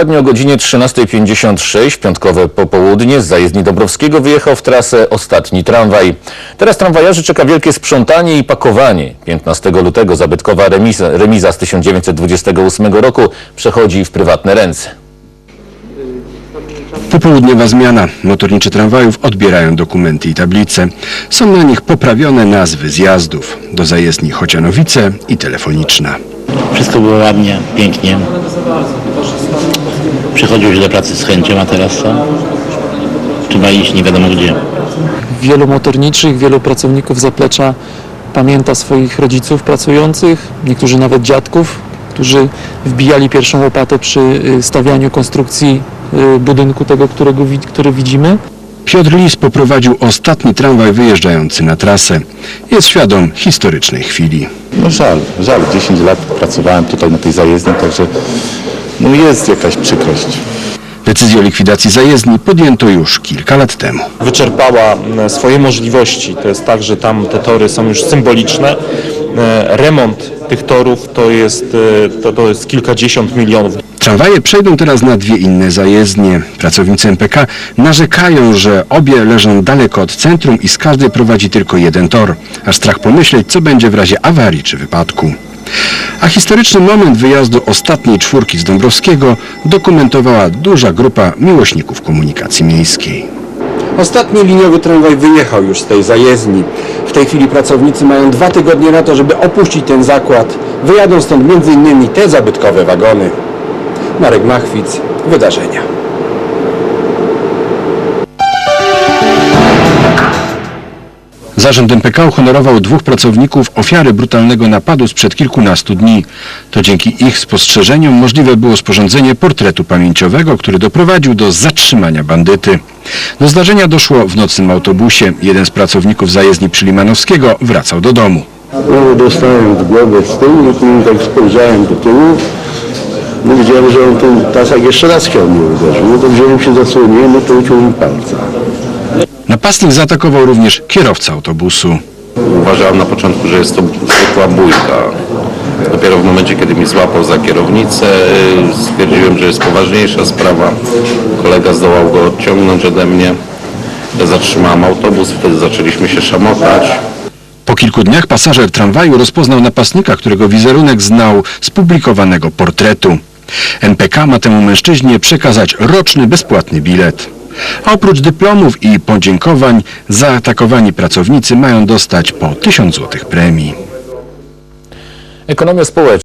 Dokładnie o godzinie 13.56 piątkowe popołudnie z zajezdni Dąbrowskiego wyjechał w trasę ostatni tramwaj. Teraz tramwajarzy czeka wielkie sprzątanie i pakowanie. 15 lutego zabytkowa remiza, remiza z 1928 roku przechodzi w prywatne ręce. Popołudniowa zmiana. Motornicze tramwajów odbierają dokumenty i tablice. Są na nich poprawione nazwy zjazdów. Do zajezdni Chocianowice i telefoniczna. Wszystko było ładnie, pięknie. Przychodził się do pracy z chęcią, a teraz co? Trzeba iść nie wiadomo gdzie. wielu motorniczych, wielu pracowników zaplecza pamięta swoich rodziców pracujących, niektórzy nawet dziadków, którzy wbijali pierwszą łopatę przy y, stawianiu konstrukcji y, budynku tego, którego, który widzimy. Piotr Lis poprowadził ostatni tramwaj wyjeżdżający na trasę. Jest świadom historycznej chwili. No żal, żal. 10 lat pracowałem tutaj na tej zajezdni, także no jest jakaś przykrość. Decyzję o likwidacji zajezdni podjęto już kilka lat temu. wyczerpała m, swoje możliwości. To jest tak, że tam te tory są już symboliczne. E, Remont tych torów to jest, e, to, to jest kilkadziesiąt milionów. Tramwaje przejdą teraz na dwie inne zajezdnie. Pracownicy MPK narzekają, że obie leżą daleko od centrum i z każdej prowadzi tylko jeden tor. Aż strach pomyśleć, co będzie w razie awarii czy wypadku. A historyczny moment wyjazdu ostatniej czwórki z Dąbrowskiego dokumentowała duża grupa miłośników komunikacji miejskiej. Ostatni liniowy tramwaj wyjechał już z tej zajezdni. W tej chwili pracownicy mają dwa tygodnie na to, żeby opuścić ten zakład. Wyjadą stąd m.in. te zabytkowe wagony. Marek Machwic, wydarzenia. Zarząd MPK uhonorował dwóch pracowników ofiary brutalnego napadu sprzed kilkunastu dni. To dzięki ich spostrzeżeniom możliwe było sporządzenie portretu pamięciowego, który doprowadził do zatrzymania bandyty. Do zdarzenia doszło w nocnym autobusie. Jeden z pracowników zajezdni przy Limanowskiego wracał do domu. No, dostałem w głowę z tyłu, no tak spojrzałem do tyłu. No widziałem, że on ten tasak jeszcze raz chciał mnie uderzyć. No to wziąłem się za słonię, no to uciął mi palca. Napastnik zaatakował również kierowcę autobusu. Uważałem na początku, że jest to zwykła bójka. Dopiero w momencie, kiedy mi złapał za kierownicę, stwierdziłem, że jest poważniejsza sprawa. Kolega zdołał go odciągnąć ode mnie. Ja zatrzymałem autobus, wtedy zaczęliśmy się szamotać. Po kilku dniach pasażer tramwaju rozpoznał napastnika, którego wizerunek znał z publikowanego portretu. MPK ma temu mężczyźnie przekazać roczny bezpłatny bilet. A oprócz dyplomów i podziękowań, zaatakowani pracownicy mają dostać po 1000 zł premii. Ekonomia społeczna.